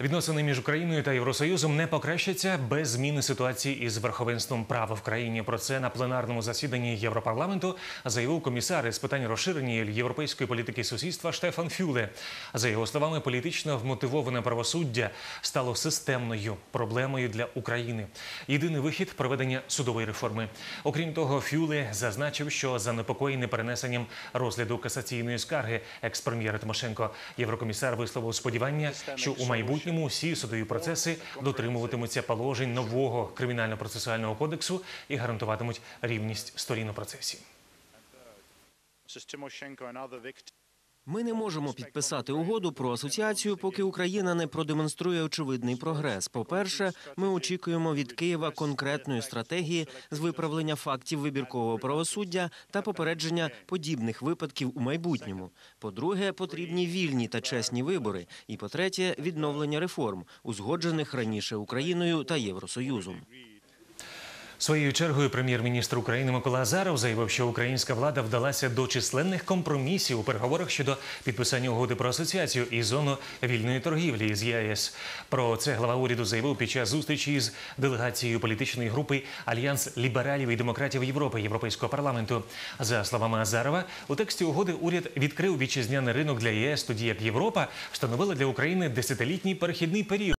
Відносини між Україною та Євросоюзом не покращаться без зміни ситуації із верховенством права в країні. Про це на пленарному засіданні Європарламенту заявив комісар із питань розширення європейської політики сусідства Штефан Фюле. За його словами, політично вмотивоване правосуддя стало системною проблемою для України. Єдиний вихід проведення судової реформи. Окрім того, Фюле зазначив, що занепокоєний перенесенням розгляду касаційної скарги екс-прем'єра Тимошенко. Єврокомісар висловив сподівання, що у майбутньому всі судові процеси дотримуватимуться положень нового кримінально-процесуального кодексу і гарантуватимуть рівність сторін у процесі. Ми не можемо підписати угоду про асоціацію, поки Україна не продемонструє очевидний прогрес. По-перше, ми очікуємо від Києва конкретної стратегії з виправлення фактів вибіркового правосуддя та попередження подібних випадків у майбутньому. По-друге, потрібні вільні та чесні вибори. І по-третє, відновлення реформ, узгоджених раніше Україною та Євросоюзом. Своєю чергою прем'єр-міністр України Микола Азаров заявив, що українська влада вдалася до численних компромісів у переговорах щодо підписання угоди про асоціацію і зону вільної торгівлі з ЄС. Про це глава уряду заявив під час зустрічі з делегацією політичної групи Альянс лібералів і демократів Європи Європейського парламенту. За словами Азарова, у тексті угоди уряд відкрив вітчизняний ринок для ЄС, тоді як Європа встановила для України десятилітній перехідний період.